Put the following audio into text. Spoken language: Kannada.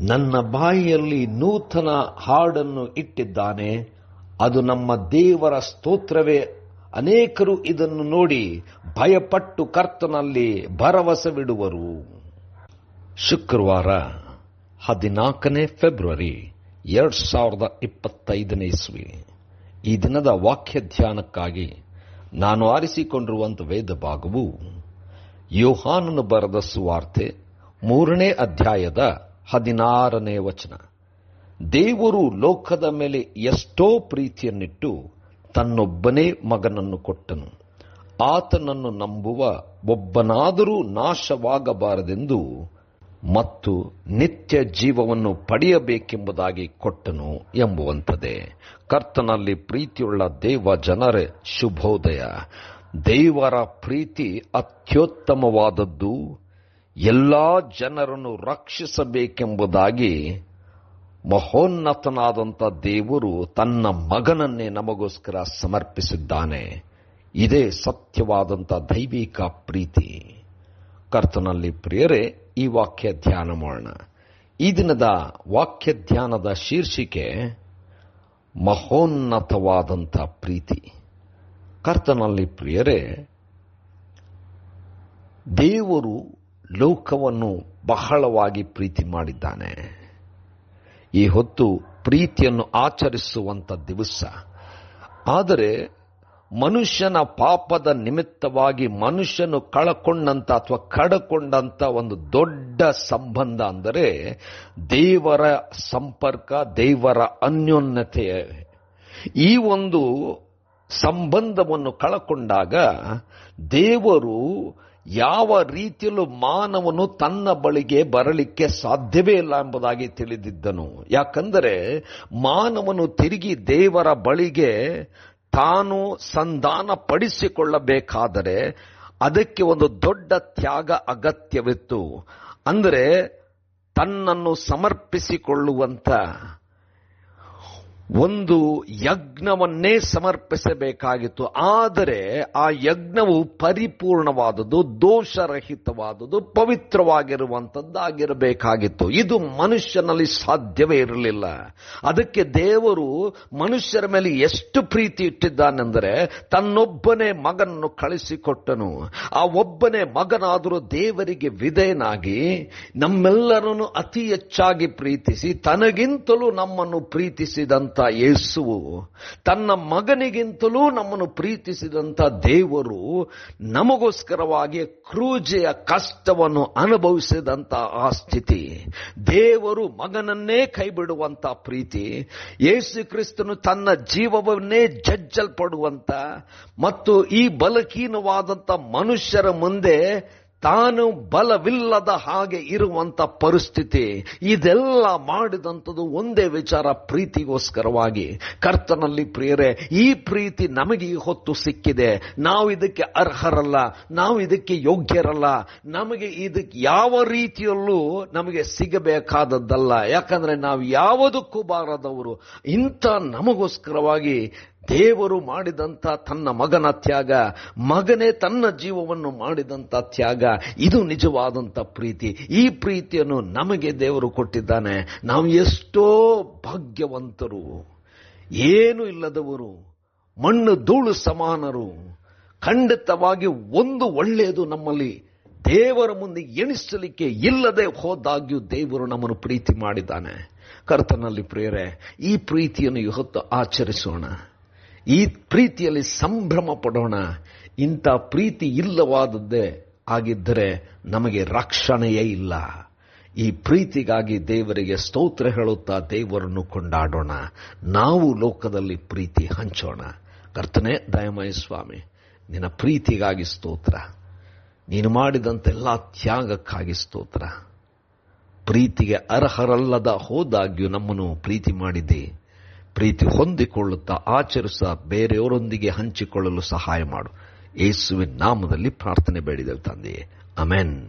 ನನ್ನ ಬಾಯಿಯಲ್ಲಿ ನೂತನ ಹಾಡನ್ನು ಇಟ್ಟಿದ್ದಾನೆ. ಅದು ನಮ್ಮ ದೇವರ ಸ್ತೋತ್ರವೇ. ಅನೇಕರು ಇದನ್ನು ನೋಡಿ ಭಯಪಟ್ಟು ಕರ್ತನಲ್ಲಿ ಭರವಸವಿಡುವರು. ಶುಕ್ರವಾರ ಹದಿನಾಲ್ಕನೇ ಫೆಬ್ರವರಿ ಎರಡು ಸಾವಿರದ ಇಪ್ಪತ್ತೈದನೇ ಇಸ್ವಿ. ಈ ದಿನದ ವಾಕ್ಯ ಧ್ಯಾನಕ್ಕಾಗಿ ನಾನು ಆರಿಸಿಕೊಂಡಿರುವಂಥ ವೇದ ಭಾಗವು ಯೋಹಾನನು ಬರೆದ ಸುವಾರ್ತೆ ಮೂರನೇ ಅಧ್ಯಾಯದ ಹದಿನಾರನೇ ವಚನ. ದೇವರು ಲೋಕದ ಮೇಲೆ ಎಷ್ಟೋ ಪ್ರೀತಿಯನ್ನಿಟ್ಟು ತನ್ನೊಬ್ಬನೇ ಮಗನನ್ನು ಕೊಟ್ಟನು. ಆತನನ್ನು ನಂಬುವ ಒಬ್ಬನಾದರೂ ನಾಶವಾಗಬಾರದೆಂದು ಮತ್ತು ನಿತ್ಯ ಜೀವವನ್ನು ಪಡೆಯಬೇಕೆಂಬುದಾಗಿ ಕೊಟ್ಟನು ಎಂಬುವಂಥದ್ದೇ. ಕರ್ತನಲ್ಲಿ ಪ್ರೀತಿಯುಳ್ಳ ದೇವ ಜನರ ಶುಭೋದಯ. ದೇವರ ಪ್ರೀತಿ ಅತ್ಯುತ್ತಮವಾದದ್ದು. ಎಲ್ಲಾ ಜನರನ್ನು ರಕ್ಷಿಸಬೇಕೆಂಬುದಾಗಿ ಮಹೋನ್ನತನಾದಂಥ ದೇವರು ತನ್ನ ಮಗನನ್ನೇ ನಮಗೋಸ್ಕರ ಸಮರ್ಪಿಸಿದ್ದಾನೆ. ಇದೇ ಸತ್ಯವಾದಂಥ ದೈವಿಕ ಪ್ರೀತಿ. ಕರ್ತನಲ್ಲಿ ಪ್ರಿಯರೇ, ಈ ವಾಕ್ಯ ಧ್ಯಾನ ಮಾಡೋಣ. ಈ ದಿನದ ವಾಕ್ಯ ಧ್ಯಾನದ ಶೀರ್ಷಿಕೆ, ಮಹೋನ್ನತವಾದಂಥ ಪ್ರೀತಿ. ಕರ್ತನಲ್ಲಿ ಪ್ರಿಯರೇ, ದೇವರು ಲೋಕವನ್ನು ಬಹಳವಾಗಿ ಪ್ರೀತಿ ಮಾಡಿದ್ದಾನೆ. ಈ ಹೊತ್ತು ಪ್ರೀತಿಯನ್ನು ಆಚರಿಸುವಂತ ದಿವಸ. ಆದರೆ ಮನುಷ್ಯನ ಪಾಪದ ನಿಮಿತ್ತವಾಗಿ ಮನುಷ್ಯನು ಕಳಕೊಂಡಂತ ಅಥವಾ ಕಡಕೊಂಡಂತ ಒಂದು ದೊಡ್ಡ ಸಂಬಂಧ ಅಂದರೆ ದೇವರ ಸಂಪರ್ಕ, ದೇವರ ಅನ್ಯೋನ್ಯತೆ. ಈ ಒಂದು ಸಂಬಂಧವನ್ನು ಕಳಕೊಂಡಾಗ ದೇವರು ಯಾವ ರೀತಿಯಲ್ಲೂ ಮಾನವನು ತನ್ನ ಬಳಿಗೆ ಬರಲಿಕ್ಕೆ ಸಾಧ್ಯವೇ ಇಲ್ಲ ಎಂಬುದಾಗಿ ತಿಳಿದಿದ್ದನು. ಯಾಕಂದರೆ ಮಾನವನು ತಿರುಗಿ ದೇವರ ಬಳಿಗೆ ತಾನು ಸಂಧಾನ ಪಡಿಸಿಕೊಳ್ಳಬೇಕಾದರೆ ಅದಕ್ಕೆ ಒಂದು ದೊಡ್ಡ ತ್ಯಾಗ ಅಗತ್ಯವಿತ್ತು. ಅಂದರೆ ತನ್ನನ್ನು ಸಮರ್ಪಿಸಿಕೊಳ್ಳುವಂತ ಒಂದು ಯಜ್ಞವನ್ನೇ ಸಮರ್ಪಿಸಬೇಕಾಗಿತ್ತು. ಆದರೆ ಆ ಯಜ್ಞವು ಪರಿಪೂರ್ಣವಾದದ್ದು, ದೋಷರಹಿತವಾದದ್ದು ಪವಿತ್ರವಾಗಿರುವಂಥದ್ದಾಗಿರಬೇಕಾಗಿತ್ತು ಇದು ಮನುಷ್ಯನಲ್ಲಿ ಸಾಧ್ಯವೇ ಇರಲಿಲ್ಲ. ಅದಕ್ಕೆ ದೇವರು ಮನುಷ್ಯರ ಮೇಲೆ ಎಷ್ಟು ಪ್ರೀತಿ ಇಟ್ಟಿದ್ದಾನೆಂದರೆ, ತನ್ನೊಬ್ಬನೇ ಮಗನನ್ನು ಕಳಿಸಿಕೊಟ್ಟನು. ಆ ಒಬ್ಬನೇ ಮಗನಾದರೂ ದೇವರಿಗೆ ವಿಧೇಯನಾಗಿ ನಮ್ಮೆಲ್ಲರನ್ನು ಅತಿ ಹೆಚ್ಚಾಗಿ ಪ್ರೀತಿಸಿ, ತನಗಿಂತಲೂ ನಮ್ಮನ್ನು ಯೇಸುವು ತನ್ನ ಮಗನಿಗಿಂತಲೂ ನಮ್ಮನ್ನು ಪ್ರೀತಿಸಿದಂತ ದೇವರು ನಮಗೋಸ್ಕರವಾಗಿ ಕ್ರೂಜೆಯ ಕಷ್ಟವನ್ನು ಅನುಭವಿಸಿದಂತ ಆ ಸ್ಥಿತಿ. ದೇವರು ಮಗನನ್ನೇ ಕೈಬಿಡುವಂತ ಪ್ರೀತಿ. ಯೇಸು ಕ್ರಿಸ್ತನು ತನ್ನ ಜೀವವನ್ನೇ ಜಜ್ಜಲ್ಪಡುವಂತ ಮತ್ತು ಈ ಬಲಹೀನವಾದಂಥ ಮನುಷ್ಯರ ಮುಂದೆ ತಾನು ಬಲವಿಲ್ಲದ ಹಾಗೆ ಇರುವಂತ ಪರಿಸ್ಥಿತಿ, ಇದೆಲ್ಲ ಮಾಡಿದಂಥದ್ದು ಒಂದೇ ವಿಚಾರ ಪ್ರೀತಿಗೋಸ್ಕರವಾಗಿ. ಕರ್ತನಲ್ಲಿ ಪ್ರಿಯರೇ, ಈ ಪ್ರೀತಿ ನಮಗೆ ಈ ಹೊತ್ತು ಸಿಕ್ಕಿದೆ. ನಾವು ಇದಕ್ಕೆ ಅರ್ಹರಲ್ಲ, ನಾವು ಇದಕ್ಕೆ ಯೋಗ್ಯರಲ್ಲ. ನಮಗೆ ಇದಕ್ಕೆ ಯಾವ ರೀತಿಯಲ್ಲೂ ನಮಗೆ ಸಿಗಬೇಕಾದದ್ದಲ್ಲ. ಯಾಕಂದ್ರೆ ನಾವು ಯಾವುದಕ್ಕೂ ಬಾರದವರು. ಇಂಥ ನಮಗೋಸ್ಕರವಾಗಿ ದೇವರು ಮಾಡಿದಂತ ತನ್ನ ಮಗನ ತ್ಯಾಗ, ಮಗನೇ ತನ್ನ ಜೀವವನ್ನು ಮಾಡಿದಂತ ತ್ಯಾಗ, ಇದು ನಿಜವಾದಂತ ಪ್ರೀತಿ. ಈ ಪ್ರೀತಿಯನ್ನು ನಮಗೆ ದೇವರು ಕೊಟ್ಟಿದ್ದಾನೆ. ನಾವು ಎಷ್ಟೋ ಭಾಗ್ಯವಂತರು, ಏನು ಇಲ್ಲದವರು, ಮಣ್ಣು ಧೂಳು ಸಮಾನರು, ಖಂಡಿತವಾಗಿ ಒಂದು ಒಳ್ಳೆಯದು ನಮ್ಮಲ್ಲಿ, ದೇವರ ಮುಂದೆ ಎಣಿಸಲಿಕ್ಕೆ ಇಲ್ಲದೆ ಹೋದಾಗ್ಯೂ ದೇವರು ನಮ್ಮನ್ನು ಪ್ರೀತಿ ಮಾಡಿದ್ದಾನೆ. ಕರ್ತನಲ್ಲಿ ಪ್ರೇರೆ ಈ ಪ್ರೀತಿಯನ್ನು ಇವತ್ತು ಆಚರಿಸೋಣ. ಈ ಪ್ರೀತಿಯಲ್ಲಿ ಸಂಭ್ರಮ ಪಡೋಣ ಇಂಥ ಪ್ರೀತಿ ಇಲ್ಲವಾದದ್ದೇ ಆಗಿದ್ದರೆ ನಮಗೆ ರಕ್ಷಣೆಯೇ ಇಲ್ಲ. ಈ ಪ್ರೀತಿಗಾಗಿ ದೇವರಿಗೆ ಸ್ತೋತ್ರ ಹೇಳುತ್ತಾ ದೇವರನ್ನು ಕೊಂಡಾಡೋಣ. ನಾವು ಲೋಕದಲ್ಲಿ ಪ್ರೀತಿ ಹಂಚೋಣ. ಕರ್ತನೆ ದಯಮಯ ಸ್ವಾಮಿ, ನಿನ್ನ ಪ್ರೀತಿಗಾಗಿ ಸ್ತೋತ್ರ. ನೀನು ಮಾಡಿದಂತೆಲ್ಲ ತ್ಯಾಗಕ್ಕಾಗಿ ಸ್ತೋತ್ರ. ಪ್ರೀತಿಗೆ ಅರ್ಹರಲ್ಲದ ಹೋದಾಗ್ಯೂ ನಮ್ಮನ್ನು ಪ್ರೀತಿ ಮಾಡಿದೆ ಪ್ರೀತಿ ಹೊಂದಿಕೊಳ್ಳುತ್ತಾ ಆಚರಿಸುತ್ತಾ ಬೇರೆಯವರೊಂದಿಗೆ ಹಂಚಿಕೊಳ್ಳಲು ಸಹಾಯ ಮಾಡು. ಯೇಸುವಿನ ನಾಮದಲ್ಲಿ ಪ್ರಾರ್ಥನೆ ಬೇಡಿದೆ ತಂದೆಯೇ. ಅಮೆನ್